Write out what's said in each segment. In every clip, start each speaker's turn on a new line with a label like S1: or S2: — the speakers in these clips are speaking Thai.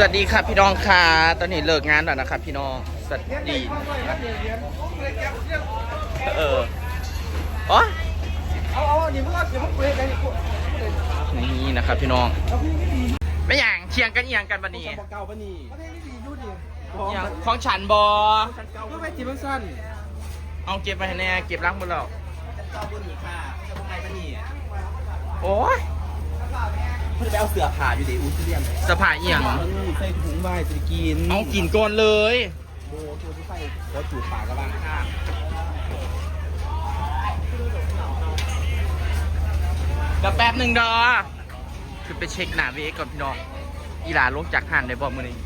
S1: สวัสดีครับพี่น้องค่ะตอนนี้เลิกงานแล้วนะครับพี่น้องสวัสดีเอออ๋อ
S2: เอาเอาเดี๋ยวมึงเอาเดี๋ยวมึงเปิดได้ดิกู
S1: นี่นะครับพี่น้อง
S2: ไม่
S1: อย่างเชียงกันเอียงกันวันนี้
S2: จำบอกเก่าปะนี่เอาพี่ไม่ดี
S1: เพิ่งของฉันบอ
S2: ก็ไปจีบสั้น
S1: เอาเก็บไปให้แน่เก็บล้างหมดแล้ว
S2: เก่าปะนี่ค่ะจะพวกไงปะนี่
S1: โอ้ย
S2: เพื่อไปเอาเสือผ่าอยู่ดิอุ้ยเรียม
S1: สภาเอียง
S2: ใส่ถุงใบจะกิน
S1: เอากินก่อนเลย
S2: โบตัวที่ใส่รถจูดปากกระบางข้าง
S1: กับแป๊บหนึ่งดอคือไปเช็คหน้าเวก่อนพี่น้อง อีหลาลงจากห่างได้บอกมือนี้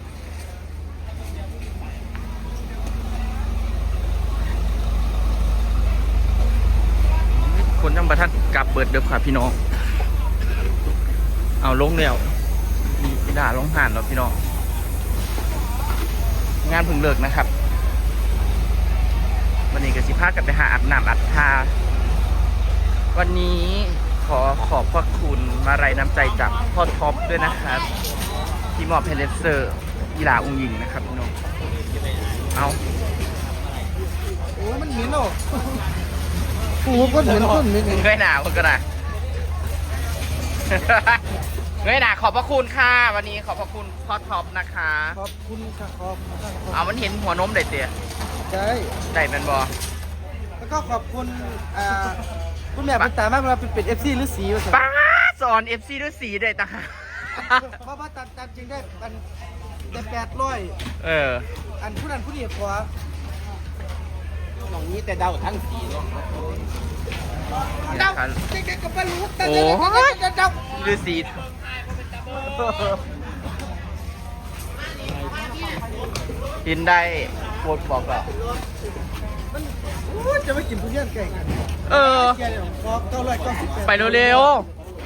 S1: คนยังประทัดกลับเบิดเดิมค่ะพี่น้อง เอาลงแล้วมีอีหลาลงห่านแล้วพี่น้อง งานเพึ่งเลิกนะครับ วันนี้ก็สิพากันไปหาอาบน้ำอัดทาวันนี้ขอขอบพระคุณมาลัยน้ำใจจากพ่อท็อปด้วยนะครับ ที่มอบให้เลนเซอร์กีฬาองค์หญิงนะครับพี่น้อง เอา
S2: โอ้มันเหม็นหรอกูก็เหม็นคนเหม็น
S1: เงยหนาคนก็ได้ เงยหนาขอบพระคุณค่ะวันนี้ขอบพระคุณพ่อท็อปนะคะ
S2: ขอบคุณค่ะขอบคุณ
S1: เอามันเห็นหัวนมได้เตี๋ย
S2: ใช่
S1: ได้เป็นบอ
S2: แล้วก็ขอบคุณอ่าคุณแม่เป็นตามากเวลาเป็นเป็ดเอฟซีหรือสีวะ
S1: ป้าสอนเอฟซีด้วยสีได้ต่างหาก
S2: เพราะว่าตัดตัดจริงได้อันแต่แปดร้อย
S1: เออ
S2: อันผู้นั้นผู้นี้ขว หลงนี้แต่เดาทั้งสีเนาะ
S1: นี่
S2: เดา
S1: ครับ
S2: เด็กๆก็ไม่รู้แต่
S1: โอ้
S2: เด็กๆเดา
S1: ฤาษีกินได้โคตรบอกแล้ว
S2: มันจะไม่กินทุเรียนไก่กัน
S1: เออ
S2: เดี๋ยวขอเก้าร้อยเก้าสิบ
S1: ไปเร็ว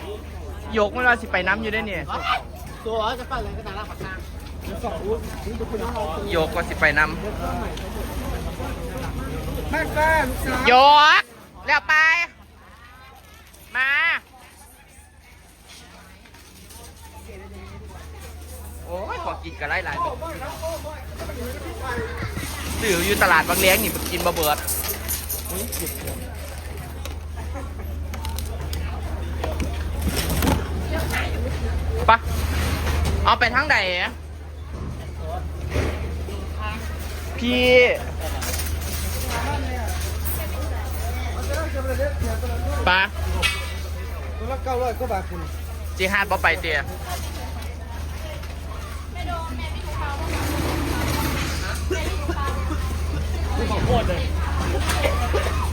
S1: ๆยกมันว่าสิไปน้ำอยู่ได้เนี่ย
S2: ตัวจะไปอะไรก็ตามรับประทานสองอุ้ยนี่เป็นคนเอา
S1: ยกว่าสิไปน้ำ
S2: แม่ฟ้าลูกสาว
S1: ยกแล้วไป มา โอ้ยขอกินกันไล่หลายสื่ออยู่ตลาดบางเลี้ยงนี่กินบะเบิดปะเอาไปทางไหนพี่ ปะ
S2: ตัวละเก้าร้อยก็บาทคุณ
S1: จีฮาดบ่ไปเตีย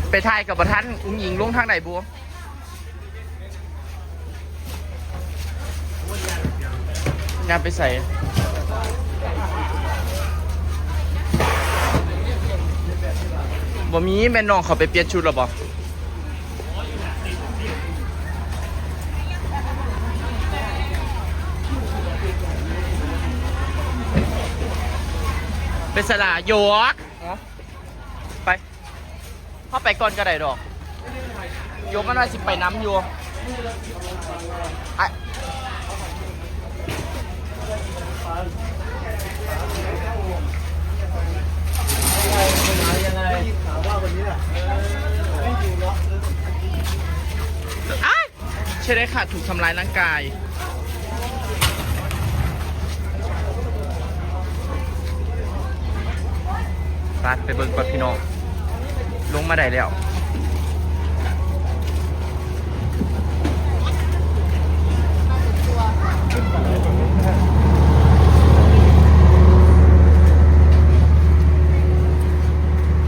S1: ไปทายกับประทันอุ้งยิงลงทางไหนบัวงานไปใส่บ่มีแม่น้องเขาไปเปลี่ยนชุดหรอบ่ เป็นสลาโยกไปเข้าไปก่อนก็ได้ดอก โยกมันว่าสิไปน้ำอยู่อะอ้ายใช่ได้ค่ะถูกทำร้ายร่างกาย ไปไปเบิ้งก่อนพี่น้องลงมาได้แล้ว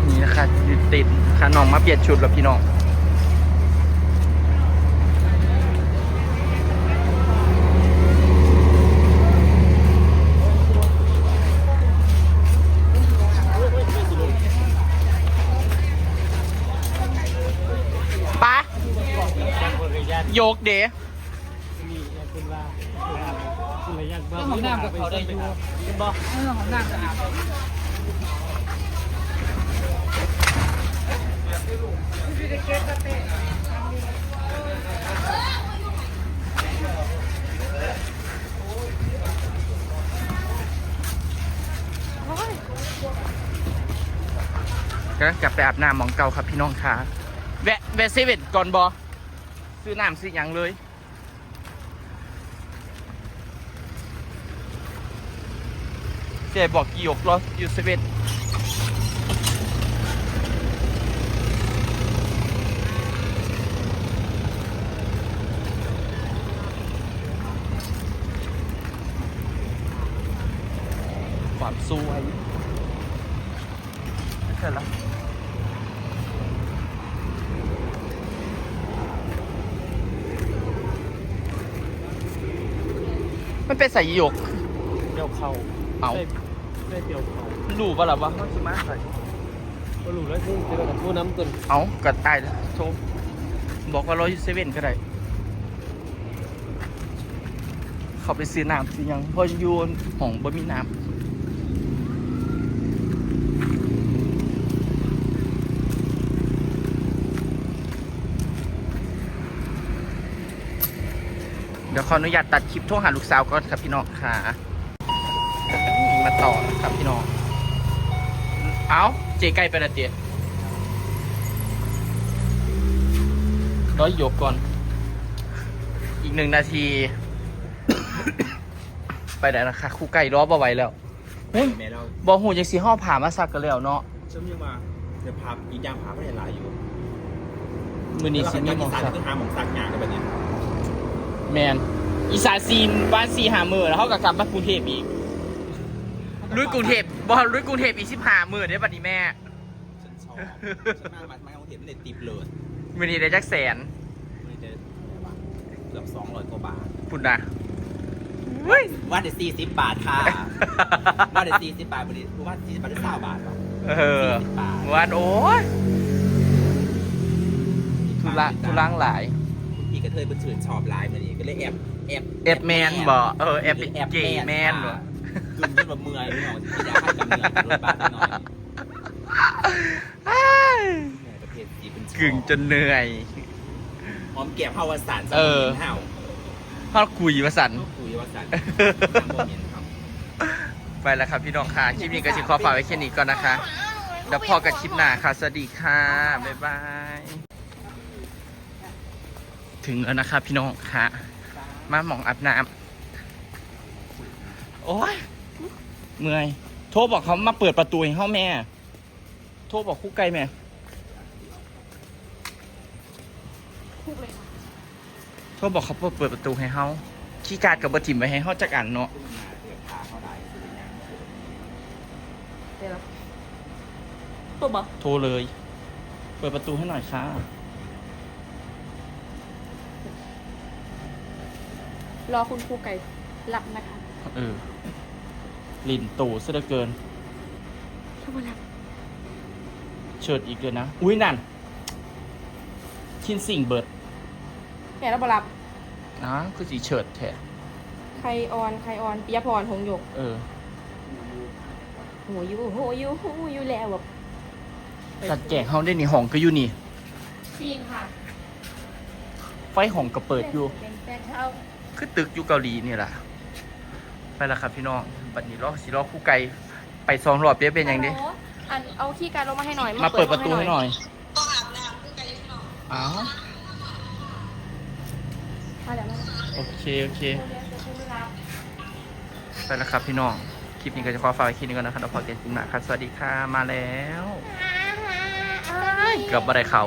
S1: นี่นะคะอยู่ติดค่ะน้องมาเปลี่ยนชุดแล้วพี่น้อง โยกเด้
S3: มีคุณว่าคุณเลยอยากบ้า
S2: ของน้ำกับเขาได้ดูเรื่องของน้ำสะอาด
S1: ก็กลับไปอาบน้ำมองเก่าครับพี่น้องค่ะแวะแวะเซเว่นก่อนบอ ซื้อน้ำซื้อหยังเลย เจ๊บอกกี่ยกเหรออยู่เซเว่นความสวยเสร็จแล้ว มันเป็นใส่หยก
S3: เดียวเขา
S1: เอา
S3: ได้ได้เดียวเขา
S1: รู้ปะล่ะวะมันสิมาใส่
S3: ก็รู้แล้วที่เจอกับผู้น้ำตุน
S1: เอากัดตายแล้วโชว์บอกว่าเราอยู่เซเว่นก็ได้ เขาไปซื้อน้ำซื้อหยังเพออยู่ห้องบ่มีน้ำเดี๋ยว ขออนุญาตตัดคลิปโทรหาลูกสาวก่อนครับพี่น้องค่ะมาต่อนะครับพี่น้อง เอาเจไก่ไปละเตียร้อยยกก่อน อีกหนึ่งนาที ไปไหนนะคะครู่ไก่รอบ่ไหวแล้วเฮ้ย
S4: แม่เรา
S1: บอหูยังสีห่อผ่ามาสักกันแล้วเนาะ
S4: ฉันยังมาเดี๋ยวพาอีกอย่างพาไปหลายอยู่
S1: มือนี้สิมีหมอง
S4: สั
S1: สัก
S4: คือหาหมองสักอย่างกันแบบนี้
S1: แมนอีสานซีนบ้านซีหามือแล้วเขากับกลับมากรุงเทพอีกลุยกรุงเทพบอลลุยกรุงเทพอีกสิบห้ามือได้บัดนี้แม่
S4: ฉันชอบฉันมามาเอาเห็นเลยติบเลย
S1: มือนี้ได้จักแสน
S4: มันจะเกือบสองร้อยกว่าบาท
S1: คุณนะเฮ้ย
S4: ว่าเดี๋ยวสี่สิบบาทค่ะว่าเดี๋ยวสี่สิบบาทวันนี้ว่าสี่สิบบาทได้สามบาทเหรอ
S1: เออ
S4: 40บาท
S1: วันโอ้ยทุลังทุลังหลาย
S4: พี่ กระเทยเป็นชื่นชอบไลน์มานี่ก็เลยแอบแอบ
S1: แอบแมนบ่เออแอบ
S4: แอบ
S1: เกย์แมนบ่
S4: ค่ะกึ่งจนแบบเมื่อยไม่ออกที่อยากให้กับเมื่อยรถบ้านหน่อยแม่ประเภทสีเป็นชอบ
S1: กึ่งจนเหนื่อย
S4: หอมแก้มเฮาวสานส
S1: เออ
S4: เฮา
S1: พ่อคุยวสัน
S4: คุยวสานบ่เห็นครับ
S1: ไปแล้วครับพี่น้องค่ะ คลิปนี้ก็จะขอฝากไว้แค่นี้ก่อนนะคะ เดี๋ยวพอกันคลิปหน้าค่ะ สวัสดีค่ะ บ๊ายบาย ถึงแล้วนะครับพี่น้องค่ะ มาหมองอาบน้ำโอ้ยเมื่อย โทรบอกเขามาเปิดประตูให้ห้องแม่ โทรบอกคู่ไกลแม่โทรบอกเขาเปิดประตูให้เฮาขี้การดกับบทิมไว้ให้เฮาจักอันเนาะ
S5: ตัวบ่
S1: โทรเลย เปิดประตูให้หน่อยค่ะ
S5: รอคุณครูไก่รับนะคะ
S1: เออลินตู่ซะเหลือเกิน
S5: ถ้ามารับ
S1: เชิดอีกเลยนะ อุ้ยนั่น ชินสิ่งเบิร์ด
S5: แม่เราบรับ
S1: นะคือสีเฉิดแท้
S5: ใครออนใครออนปิยพรหงส์หยก
S1: เออ
S5: โหยูโหยูโหยูแล้วแบบ
S1: จัดแจกเฮาได้นี่ห้องก็อยู่นี่
S5: จริงค่ะ
S1: ไฟห้องก็เปิดอยู่
S5: เป็นแฟนเขา
S1: คือตึกอยู่เกาหลีนี่แหละไปแล้วครับพี่น้องบัดนี้รอสิรอคู่ไกลไปสองรอบเดี๋ยวเป็นอย่างนี้
S5: ฮัลโหลอันเอาขี้การลงมาให้หน่อย
S1: มาเปิดประตูให้หน่อยอ้าว
S5: มาเดี๋ยวมา
S1: โอเคโอเค
S5: เดี๋ยวจะคุณรับ
S1: ไปแล้วครับพี่น้อง คลิปนี้ก็จะขอฝากไว้แค่นี้ก่อนนะครับแล้วพอกันคลิปหน้าครับ สวัสดีค่ะ มาแล้ว เกือบบ่ได้เข้า